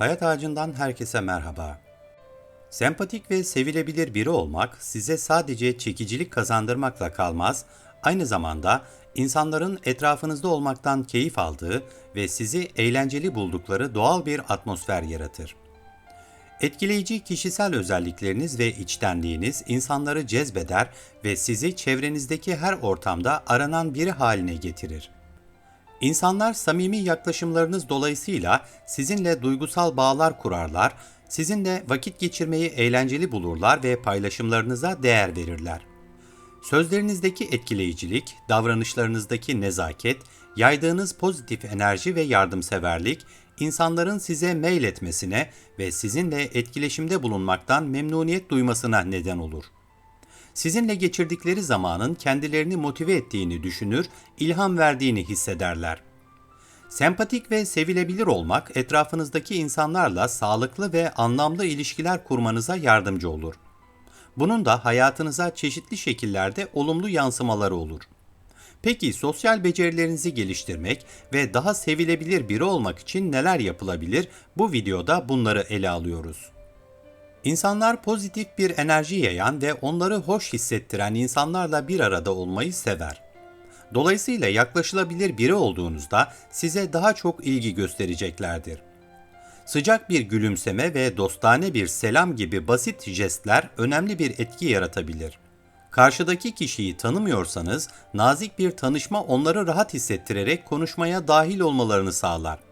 Hayat Ağacı'ndan herkese merhaba. Sempatik ve sevilebilir biri olmak size sadece çekicilik kazandırmakla kalmaz, aynı zamanda insanların etrafınızda olmaktan keyif aldığı ve sizi eğlenceli buldukları doğal bir atmosfer yaratır. Etkileyici kişisel özellikleriniz ve içtenliğiniz insanları cezbeder ve sizi çevrenizdeki her ortamda aranan biri haline getirir. İnsanlar samimi yaklaşımlarınız dolayısıyla sizinle duygusal bağlar kurarlar, sizinle vakit geçirmeyi eğlenceli bulurlar ve paylaşımlarınıza değer verirler. Sözlerinizdeki etkileyicilik, davranışlarınızdaki nezaket, yaydığınız pozitif enerji ve yardımseverlik, insanların size mail etmesine ve sizinle etkileşimde bulunmaktan memnuniyet duymasına neden olur. Sizinle geçirdikleri zamanın kendilerini motive ettiğini düşünür, ilham verdiğini hissederler. Sempatik ve sevilebilir olmak etrafınızdaki insanlarla sağlıklı ve anlamlı ilişkiler kurmanıza yardımcı olur. Bunun da hayatınıza çeşitli şekillerde olumlu yansımaları olur. Peki sosyal becerilerinizi geliştirmek ve daha sevilebilir biri olmak için neler yapılabilir? Bu videoda bunları ele alıyoruz. İnsanlar pozitif bir enerji yayan ve onları hoş hissettiren insanlarla bir arada olmayı sever. Dolayısıyla yaklaşılabilir biri olduğunuzda size daha çok ilgi göstereceklerdir. Sıcak bir gülümseme ve dostane bir selam gibi basit jestler önemli bir etki yaratabilir. Karşıdaki kişiyi tanımıyorsanız nazik bir tanışma onları rahat hissettirerek konuşmaya dahil olmalarını sağlar.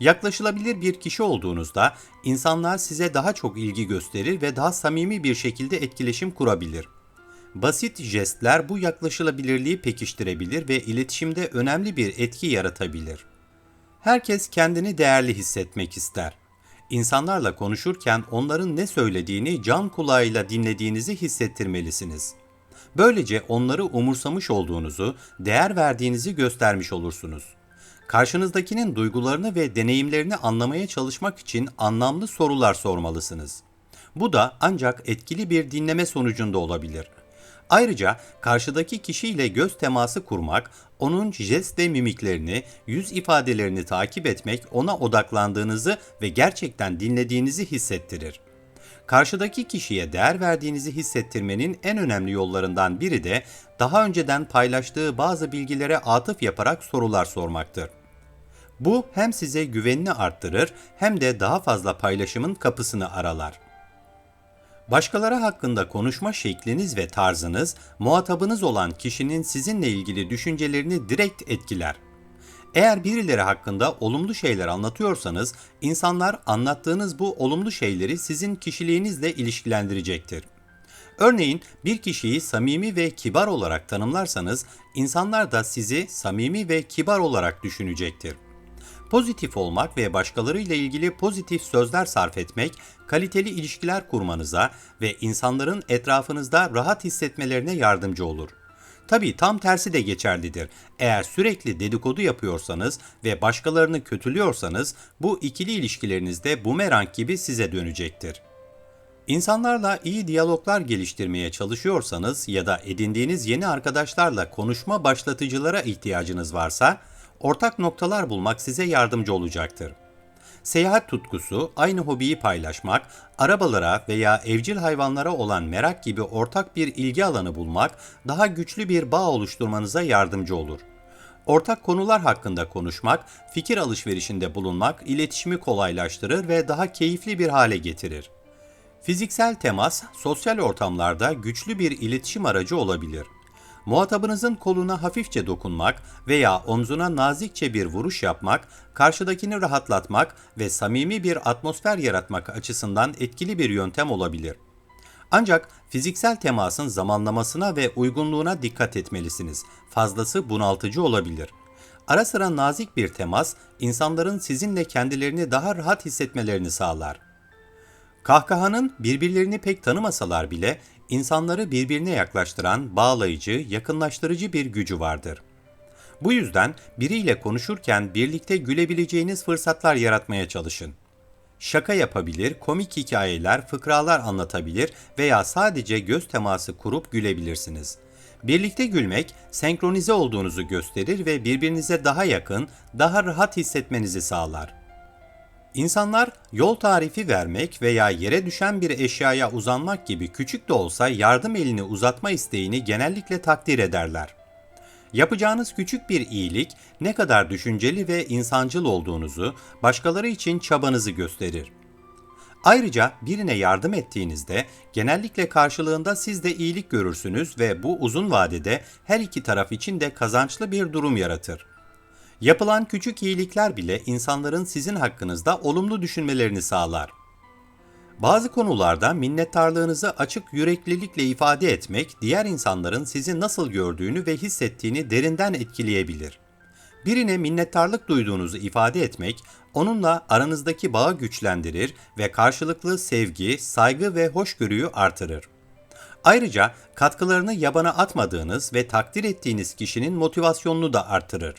Yaklaşılabilir bir kişi olduğunuzda insanlar size daha çok ilgi gösterir ve daha samimi bir şekilde etkileşim kurabilir. Basit jestler bu yaklaşılabilirliği pekiştirebilir ve iletişimde önemli bir etki yaratabilir. Herkes kendini değerli hissetmek ister. İnsanlarla konuşurken onların ne söylediğini can kulağıyla dinlediğinizi hissettirmelisiniz. Böylece onları umursamış olduğunuzu, değer verdiğinizi göstermiş olursunuz. Karşınızdakinin duygularını ve deneyimlerini anlamaya çalışmak için anlamlı sorular sormalısınız. Bu da ancak etkili bir dinleme sonucunda olabilir. Ayrıca karşıdaki kişiyle göz teması kurmak, onun jest ve mimiklerini, yüz ifadelerini takip etmek ona odaklandığınızı ve gerçekten dinlediğinizi hissettirir. Karşıdaki kişiye değer verdiğinizi hissettirmenin en önemli yollarından biri de daha önceden paylaştığı bazı bilgilere atıf yaparak sorular sormaktır. Bu hem size güvenini arttırır hem de daha fazla paylaşımın kapısını aralar. Başkaları hakkında konuşma şekliniz ve tarzınız, muhatabınız olan kişinin sizinle ilgili düşüncelerini direkt etkiler. Eğer birileri hakkında olumlu şeyler anlatıyorsanız, insanlar anlattığınız bu olumlu şeyleri sizin kişiliğinizle ilişkilendirecektir. Örneğin bir kişiyi samimi ve kibar olarak tanımlarsanız, insanlar da sizi samimi ve kibar olarak düşünecektir. Pozitif olmak ve başkalarıyla ilgili pozitif sözler sarf etmek, kaliteli ilişkiler kurmanıza ve insanların etrafınızda rahat hissetmelerine yardımcı olur. Tabii tam tersi de geçerlidir. Eğer sürekli dedikodu yapıyorsanız ve başkalarını kötülüyorsanız bu ikili ilişkilerinizde bumerang gibi size dönecektir. İnsanlarla iyi diyaloglar geliştirmeye çalışıyorsanız ya da edindiğiniz yeni arkadaşlarla konuşma başlatıcılara ihtiyacınız varsa, ortak noktalar bulmak size yardımcı olacaktır. Seyahat tutkusu, aynı hobiyi paylaşmak, arabalara veya evcil hayvanlara olan merak gibi ortak bir ilgi alanı bulmak daha güçlü bir bağ oluşturmanıza yardımcı olur. Ortak konular hakkında konuşmak, fikir alışverişinde bulunmak iletişimi kolaylaştırır ve daha keyifli bir hale getirir. Fiziksel temas, sosyal ortamlarda güçlü bir iletişim aracı olabilir. Muhatabınızın koluna hafifçe dokunmak veya omzuna nazikçe bir vuruş yapmak, karşıdakini rahatlatmak ve samimi bir atmosfer yaratmak açısından etkili bir yöntem olabilir. Ancak fiziksel temasın zamanlamasına ve uygunluğuna dikkat etmelisiniz. Fazlası bunaltıcı olabilir. Ara sıra nazik bir temas, insanların sizinle kendilerini daha rahat hissetmelerini sağlar. Kahkahanın birbirlerini pek tanımasalar bile insanları birbirine yaklaştıran, bağlayıcı, yakınlaştırıcı bir gücü vardır. Bu yüzden biriyle konuşurken birlikte gülebileceğiniz fırsatlar yaratmaya çalışın. Şaka yapabilir, komik hikayeler, fıkralar anlatabilir veya sadece göz teması kurup gülebilirsiniz. Birlikte gülmek, senkronize olduğunuzu gösterir ve birbirinize daha yakın, daha rahat hissetmenizi sağlar. İnsanlar yol tarifi vermek veya yere düşen bir eşyaya uzanmak gibi küçük de olsa yardım elini uzatma isteğini genellikle takdir ederler. Yapacağınız küçük bir iyilik ne kadar düşünceli ve insancıl olduğunuzu, başkaları için çabanızı gösterir. Ayrıca birine yardım ettiğinizde genellikle karşılığında siz de iyilik görürsünüz ve bu uzun vadede her iki taraf için de kazançlı bir durum yaratır. Yapılan küçük iyilikler bile insanların sizin hakkınızda olumlu düşünmelerini sağlar. Bazı konularda minnettarlığınızı açık yüreklilikle ifade etmek, diğer insanların sizi nasıl gördüğünü ve hissettiğini derinden etkileyebilir. Birine minnettarlık duyduğunuzu ifade etmek, onunla aranızdaki bağı güçlendirir ve karşılıklı sevgi, saygı ve hoşgörüyü artırır. Ayrıca katkılarını yabana atmadığınız ve takdir ettiğiniz kişinin motivasyonunu da artırır.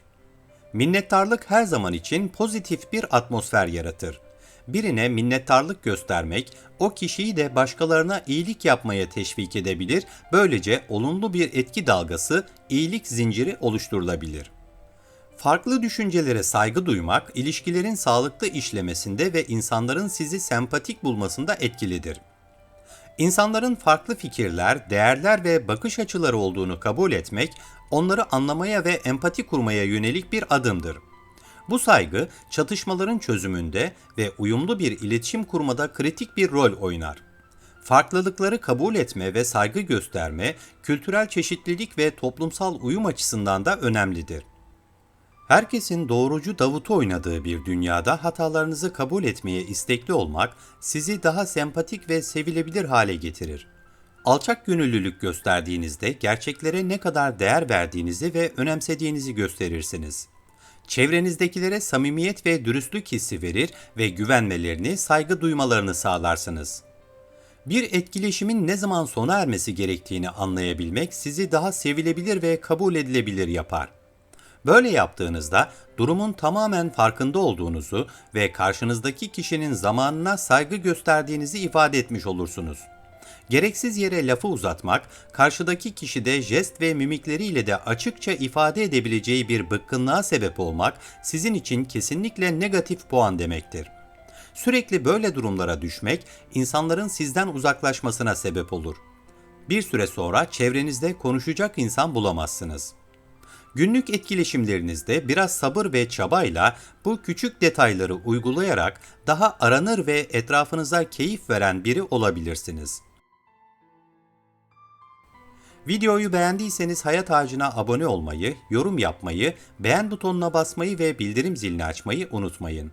Minnettarlık her zaman için pozitif bir atmosfer yaratır. Birine minnettarlık göstermek, o kişiyi de başkalarına iyilik yapmaya teşvik edebilir, böylece olumlu bir etki dalgası, iyilik zinciri oluşturulabilir. Farklı düşüncelere saygı duymak, ilişkilerin sağlıklı işlemesinde ve insanların sizi sempatik bulmasında etkilidir. İnsanların farklı fikirler, değerler ve bakış açıları olduğunu kabul etmek, onları anlamaya ve empati kurmaya yönelik bir adımdır. Bu saygı, çatışmaların çözümünde ve uyumlu bir iletişim kurmada kritik bir rol oynar. Farklılıkları kabul etme ve saygı gösterme, kültürel çeşitlilik ve toplumsal uyum açısından da önemlidir. Herkesin doğrucu Davut'u oynadığı bir dünyada hatalarınızı kabul etmeye istekli olmak sizi daha sempatik ve sevilebilir hale getirir. Alçak gönüllülük gösterdiğinizde gerçeklere ne kadar değer verdiğinizi ve önemsediğinizi gösterirsiniz. Çevrenizdekilere samimiyet ve dürüstlük hissi verir ve güvenmelerini, saygı duymalarını sağlarsınız. Bir etkileşimin ne zaman sona ermesi gerektiğini anlayabilmek sizi daha sevilebilir ve kabul edilebilir yapar. Böyle yaptığınızda durumun tamamen farkında olduğunuzu ve karşınızdaki kişinin zamanına saygı gösterdiğinizi ifade etmiş olursunuz. Gereksiz yere lafı uzatmak, karşıdaki kişide jest ve mimikleriyle de açıkça ifade edebileceği bir bıkkınlığa sebep olmak sizin için kesinlikle negatif puan demektir. Sürekli böyle durumlara düşmek insanların sizden uzaklaşmasına sebep olur. Bir süre sonra çevrenizde konuşacak insan bulamazsınız. Günlük etkileşimlerinizde biraz sabır ve çabayla bu küçük detayları uygulayarak daha aranır ve etrafınıza keyif veren biri olabilirsiniz. Videoyu beğendiyseniz Hayat Ağacı'na abone olmayı, yorum yapmayı, beğen butonuna basmayı ve bildirim zilini açmayı unutmayın.